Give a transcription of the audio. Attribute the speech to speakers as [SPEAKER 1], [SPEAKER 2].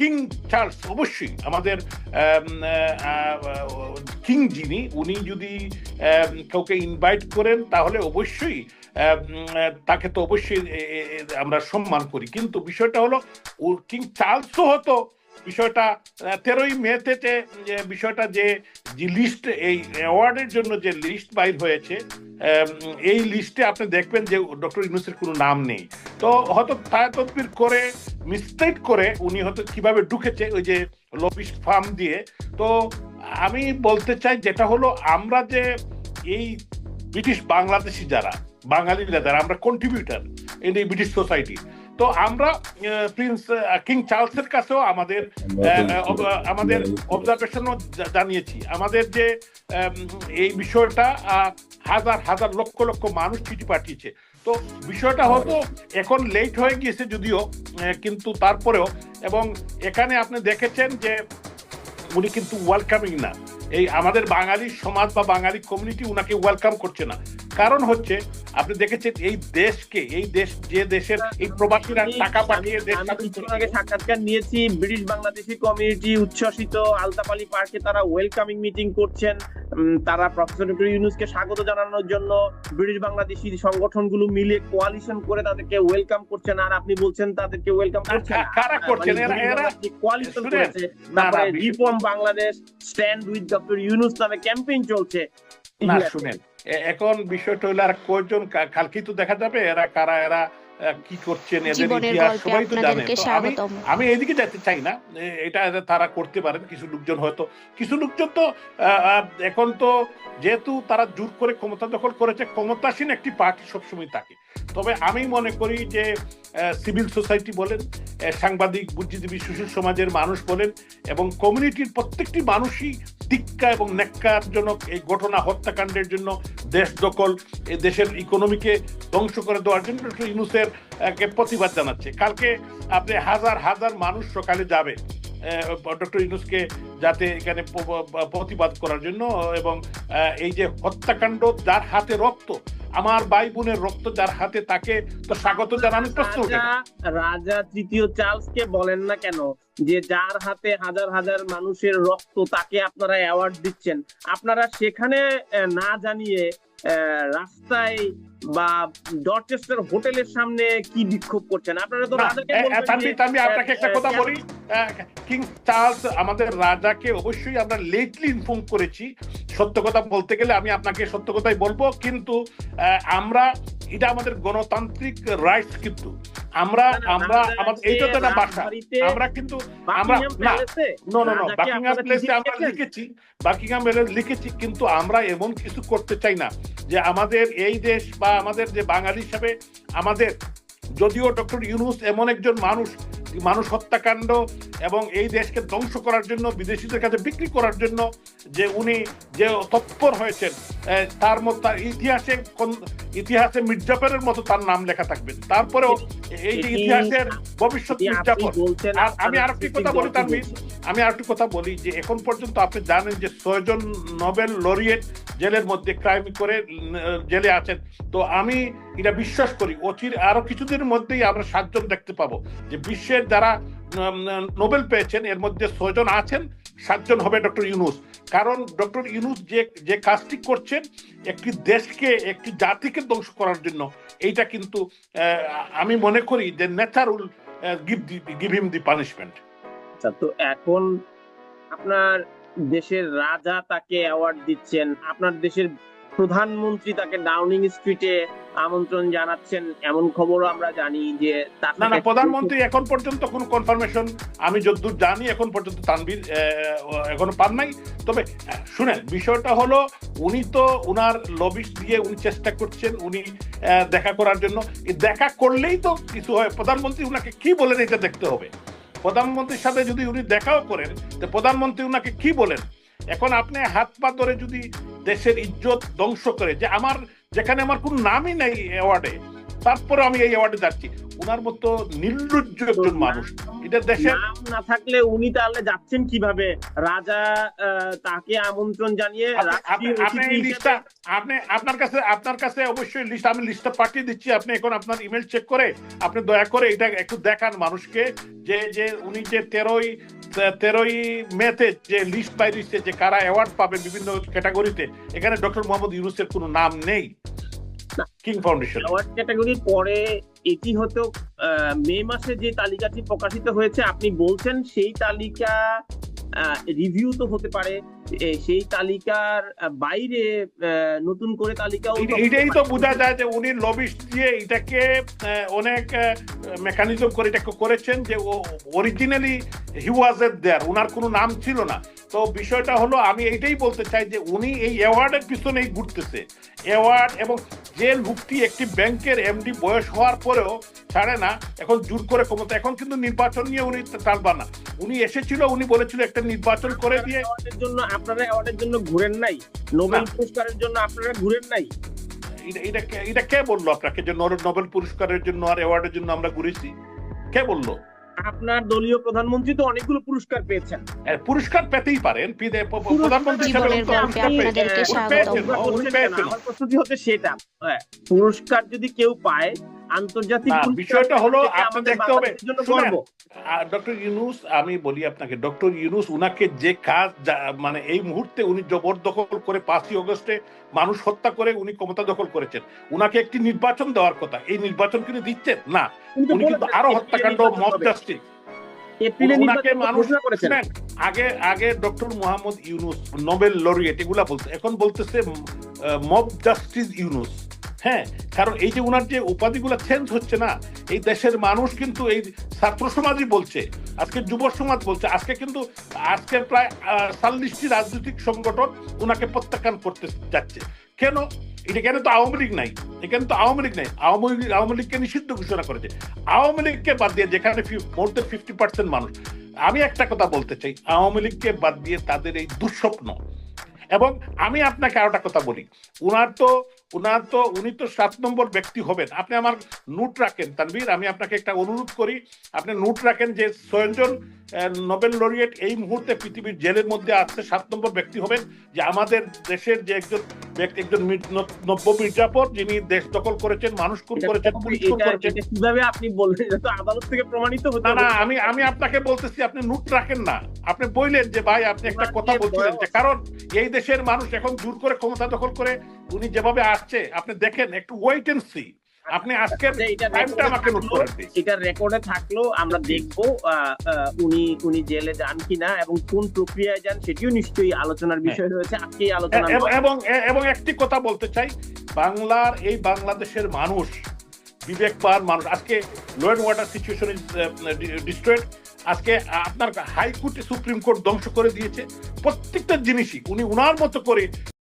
[SPEAKER 1] King Charles অবশ্যই আমাদের king যিনি, উনি যদি কাউকে ইনভাইট করেন, তাহলে অবশ্যই তাকে তো অবশ্যই আমরা সম্মান করি। কিন্তু বিষয়টা হলো কিং চার্লসও হতো বিষয়টা তেরোই মেতে যে বিষয়টা যে লিস্ট এই অ্যাওয়ার্ডের জন্য যে লিস্ট বাইর হয়েছে এই লিস্টে আপনি দেখবেন যে ডক্টর ইউনুসের কোনো নাম নেই। তো হয়তো তায়া তদবির করে মিস্টেক করে উনি হয়তো কীভাবে ঢুকেছে ওই যে লবিস্ট ফার্ম দিয়ে। তো আমি বলতে চাই যেটা হলো, আমরা যে এই ব্রিটিশ বাংলাদেশি যারা, বাঙালিরা যারা, আমরা কন্ট্রিবিউটার ইন এই ব্রিটিশ সোসাইটি তো আমরা প্রিন্স কিং চার্লসের কাছেও আমাদের আমাদের অবজারভেশনও জানিয়েছি। আমাদের যে এই বিষয়টা হাজার হাজার লক্ষ লক্ষ মানুষ চিঠি পাঠিয়েছে। তো বিষয়টা হয়তো এখন লেট হয়ে গিয়েছে যদিও কিন্তু তারপরেও এবং এখানে আপনি দেখেছেন যে উনি কিন্তু ওয়েলকামিং না। এই আমাদের বাঙালি সমাজ বা বাঙালি কমিউনিটি উনাকে ওয়েলকাম করছে না। কারণ হচ্ছে আপনি দেখেছেন এই দেশকে এই দেশ যে দেশের এই প্রবাসীরা টাকা পাঠিয়ে দেশ
[SPEAKER 2] আগে সাক্ষাৎকার নিয়েছি ব্রিটিশ বাংলাদেশি কমিউনিটি উচ্ছ্বসিত আলতাপালি পার্কে তারা ওয়েলকামিং মিটিং করছেন। তারা প্রফেসর ডক্টর ইউনুসকে স্বাগত জানানোর জন্য ব্রিটিশ বাংলাদেশি সংগঠনগুলো মিলে কোয়ালিশন করে তাদেরকে ওয়েলকাম করছেন আর আপনি বলছেন তাদেরকে ওয়েলকাম করছেন
[SPEAKER 1] কারা করছেন? এরা- এরা-
[SPEAKER 2] কোয়ালিশন করেছে। তারপরে reform Bangladesh stand with doctor Yunus নামে ক্যাম্পেইন চলছে।
[SPEAKER 1] না শুনেন। এখন বিষয়টা হলো আর কয়জন কা- কালকেই তো দেখা যাবে এরা কারা এরা কি করছেন এদের ইতিহাস সবাই তো জানে। আমি আমি এইদিকে যেতে চাই না এটা তারা করতে পারেন কিছু লোকজন হয়তো। কিছু লোকজন তো এখন তো যেহেতু তারা জোর করে ক্ষমতা দখল করেছে ক্ষমতাসীন একটি পার্টি সবসময় থাকে। তবে আমি মনে করি যে সিভিল সোসাইটি বলেন সাংবাদিক বুদ্ধিজীবী সুশীল সমাজের মানুষ বলেন এবং কমিউনিটির প্রত্যেকটি মানুষই টিক্কা এবং ন্যাক্কারজনক এই ঘটনা হত্যাকাণ্ডের জন্য দেশ দখল দেশের ইকোনমিকে ধ্বংস করে দেওয়ার জন্য ইউনুসের প্রতিবাদ জানাচ্ছে। কালকে আপনি হাজার হাজার মানুষ সকালে যাবে ডক্টর ইউনুসকে যাতে এখানে প্রতিবাদ করার জন্য এবং এই যে হত্যাকাণ্ড, যার হাতে রক্ত আমার ভাই বোনের রক্ত যার হাতে তাকে তো স্বাগত জানানো না।
[SPEAKER 2] রাজা তৃতীয় চার্লসকে বলেন না কেন যে যার হাতে হাজার হাজার মানুষের রক্ত তাকে আপনারা অ্যাওয়ার্ড দিচ্ছেন। আপনারা সেখানে না জানিয়ে রাস্তায় বা ডরচেস্টার হোটেলের সামনে কি বিক্ষোভ করছেন? আপনারা তো
[SPEAKER 1] তানভীর, আপনাকে একটা কথা বলি। কিং চার্লস আমাদের রাজাকে অবশ্যই আমরা লেটলি ইনফর্ম করেছি। সত্য কথা বলতে গেলে আমি আপনাকে সত্য কথাই বলব কিন্তু আমরা এটা আমাদের গণতান্ত্রিক রাইটস কিন্তু। আমরা
[SPEAKER 2] না, না,
[SPEAKER 1] আমরা আমাদের এইটা তো একটা ভাষা। আমরা কিন্তু আমরা না নো নো নো বাকিংহাম প্লেসে আমরা লিখেছি বাকিংহাম প্যালেস লিখেছি কিন্তু আমরা এমন কিছু করতে চাই না যে আমাদের এই দেশ বা আমাদের যে বাঙালি হিসাবে আমাদের যদিও ডক্টর ইউনুস এমন একজন মানুষ মানুষ হত্যাকাণ্ড এবং এই দেশকে ধ্বংস করার জন্য বিদেশিদের কাছে বিক্রি করার জন্য যে উনি যে তৎপর হয়েছেন তার মধ্যে তার ইতিহাসে ইতিহাসে মির্জাফরের মতো তার নাম লেখা থাকবে। তারপরেও এই যে ইতিহাসের ভবিষ্যৎ মির্জাফর আর আমি
[SPEAKER 2] আপনারা
[SPEAKER 1] আরেকটি কথা বলি, তানভীর। আমি আর একটু কথা বলি যে এখন পর্যন্ত আপনি জানেন যে ছয়জন নোবেল লরিয়েট জেলের মধ্যে ক্রাইম করে জেলে আছেন। তো আমি এটা বিশ্বাস করি অচির আরও কিছুদিনের মধ্যেই আমরা সাতজন দেখতে পাবো। যে বিশ্বের যারা নোবেল পেয়েছেন, এর মধ্যে ছয়জন আছেন, সাতজন হবে ডক্টর ইউনুস। কারণ ডক্টর ইউনুস যে যে কাজটি করছেন, একটি দেশকে, একটি জাতিকে ধ্বংস করার জন্য, এইটা কিন্তু আমি মনে করি যে nature will give give him the punishment
[SPEAKER 2] তো এখন আপনার দেশের রাজা তাকে অ্যাওয়ার্ড দিচ্ছেন, আপনার দেশের প্রধানমন্ত্রী তাকে ডাউনিং স্ট্রিটে আমন্ত্রণ জানাচ্ছেন। এমন খবরও আমরা জানি যে
[SPEAKER 1] না না প্রধানমন্ত্রী এখন পর্যন্ত কোনো কনফার্মেশন আমি যতদূর জানি এখন পর্যন্ত তানভীর আহ, এখনও পান নাই। তবে শুনেন বিষয়টা হলো উনি তো উনার লবিস দিয়ে উনি চেষ্টা করছেন উনি দেখা করার জন্য। দেখা করলেই তো কিছু হয়। প্রধানমন্ত্রী উনাকে কি বলেন এটা দেখতে হবে। প্রধানমন্ত্রীর সাথে যদি উনি দেখাও করেন তো প্রধানমন্ত্রী উনাকে কি বলেন? এখন আপনি হাত পা ধরে যদি দেশের ইজ্জত ধ্বংস করে। যে আমার যেখানে আমার কোন নামই নাই অ্যাওয়ার্ডে তারপরে আমি এই অ্যাওয়ার্ডে যাচ্ছি। উনার মতো নির্লজ্জ একজন মানুষ। এটা
[SPEAKER 2] নাম না থাকলে উনি তাহলে যাচ্ছেন কীভাবে? রাজা তাকে আমন্ত্রণ জানিয়ে
[SPEAKER 1] আপনি- এই লিস্টটা আপনি আপনার কাছে আপনার কাছে অবশ্যই লিস্ট আমি লিস্টটা পাঠিয়ে দিচ্ছি। আপনি এখন আপনার ইমেল চেক করে আপনি দয়া করে এটা একটু দেখান মানুষকে যে যে উনি যে তেরোই তেরোই মেতে যে লিস্ট বাইরেছে যে কারা অ্যাওয়ার্ড পাবে বিভিন্ন ক্যাটাগরিতে এখানে ডক্টর মোহাম্মদ ইউনুসের কোনো নাম নেই। কিং ফাউন্ডেশন
[SPEAKER 2] অ্যাওয়ার্ড ক্যাটাগরির পরে এটি আহ, মে মাসে যে তালিকাটি প্রকাশিত হয়েছে আপনি বলছেন সেই তালিকা রিভিউ তো হতে পারে। সেই তালিকার বাইরে নতুন করে তালিকাও তো হতে
[SPEAKER 1] এটাই তো বোঝা যায় যে উনি লবিস্ট দিয়ে এটাকে অনেক মেকানিজম করে এটাকে করেছেন যে অরিজিনালি হি ওয়াজ এট দেয়ার ওনার কোনো নাম ছিল না। তো বিষয়টা হলো আমি এইটাই বলতে চাই যে উনি এই অ্যাওয়ার্ডের পিছনেই ঘুরতেছে। অ্যাওয়ার্ড এবং যে লোকটি একটি ব্যাংকের এমডি বয়স হওয়ার পরেও ছাড়ে না এখন জোর করে ক্ষমতা এখন কিন্তু নির্বাচন নিয়ে উনি টালবা না। উনি এসেছিল উনি বলেছিল একটা নির্বাচন করে দিয়ে
[SPEAKER 2] জন্য আপনারা অ্যাওয়ার্ডের জন্য ঘুরেন নাই। নোবেল পুরস্কারের জন্য আপনারা ঘুরেন নাই।
[SPEAKER 1] এটা- এটা কে- বলল আপনাকে যে নোবেল পুরস্কারের জন্য আর অ্যাওয়ার্ডের জন্য আমরা ঘুরেছি? কে বলল?
[SPEAKER 2] আপনার দলীয় প্রধানমন্ত্রী তো অনেকগুলো পুরস্কার পেয়েছেন।
[SPEAKER 1] এ, পুরস্কার পেতেই পারেন প্রধানমন্ত্রী হিসেবে
[SPEAKER 2] সেটা হ্যাঁ, পুরস্কার যদি কেউ পায় আন্তর্জাতিক
[SPEAKER 1] বিষয়টা হলো আপনি দেখতে হবে। ডক্টর ইউনুস আমি বলি আপনাকে ডক্টর ইউনুস উনাকে যে কাজ মানে এই মুহূর্তে উনি জবরদখল করে পাঁচই অগস্টে মানুষ হত্যা করে উনি ক্ষমতা দখল করেছেন। উনাকে একটি নির্বাচন দেওয়ার কথা এই নির্বাচন কিন্তু দিচ্ছেন? না উনি কিন্তু
[SPEAKER 2] আরও
[SPEAKER 1] হত্যাকাণ্ড মব জাস্টিস। আগে আগে doctor Mohammad Yunus Nobel laureate এগুলা বলতে এখন বলতেছে মব জাস্টিস ইউনুস। হ্যাঁ কারণ এই যে ওনার যে উপাধিগুলো চেঞ্জ হচ্ছে না, এই দেশের মানুষ কিন্তু এই ছাত্র সমাজই বলছে, আজকে যুব সমাজ বলছে, আজকে কিন্তু আজকে প্রায় চাল্লিশটি রাজনৈতিক সংগঠন উনাকে প্রত্যাখ্যান করতে যাচ্ছে। কেন? এটা কেন তো আওয়ামী লীগ নাই? এখানে তো আওয়ামী লীগ নাই? আওয়ামী লীগ, আওয়ামী লীগকে নিষিদ্ধ ঘোষণা করেছে। আওয়ামী লীগকে বাদ দিয়ে যেখানে মোর দেন ফিফটি পার্সেন্ট মানুষ, আমি একটা কথা বলতে চাই, আওয়ামী লীগকে বাদ দিয়ে তাদের এই দুঃস্বপ্ন। এবং আমি আপনাকে আরেকটা কথা বলি, উনার তো উনার তো, উনি তো সাত নম্বর ব্যক্তি হবেন। আপনি আমার নোট রাখেন তানবীর আমি আপনাকে একটা অনুরোধ করি। আপনি নোট রাখেন যে ছয়জন নোবেল লরিয়েট এই মুহূর্তে পৃথিবীর জেলের মধ্যে আসছে সাত নম্বর ব্যক্তি হবেন, যে আমাদের দেশের যে একজন একজন নব্য যিনি দেশ দখল করেছেন মানুষ খুন করেছেন পুলিশ খুন করেছেন।
[SPEAKER 2] কীভাবে আপনি বললেন? আদালত থেকে প্রমাণিত হতে
[SPEAKER 1] না না আমি আমি আপনাকে বলতেছি আপনি নোট রাখেন না। আপনি বললেন যে ভাই আপনি একটা কথা
[SPEAKER 2] যে
[SPEAKER 1] বলছিলেন যে কারণ এই দেশের মানুষ এখন জোর করে ক্ষমতা দখল করে উনি যেভাবে আসছে আপনি দেখেন একটু ওয়েট এন্ড সি আপনি
[SPEAKER 2] আচ্ছা,
[SPEAKER 1] টাইমটা আমাকে নোট করে দিন
[SPEAKER 2] এটা রেকর্ডে থাকল আমরা দেখব উনি উনি জেলে যান কিনা এবং কোন প্রক্রিয়ায় যান সেটিও নিশ্চয়ই আলোচনার বিষয় রয়েছে আজকে আলোচনা
[SPEAKER 1] এবং এবং একটি কথা বলতে চাই বাংলার এই বাংলাদেশের মানুষ বিবেকবান মানুষ আজকে law and order situation destroyed আজকে আপনার হাইকোর্টে সুপ্রিম কোর্ট ধ্বংস করে দিয়েছে প্রত্যেকটা জিনিসই উনি উনার মতো করে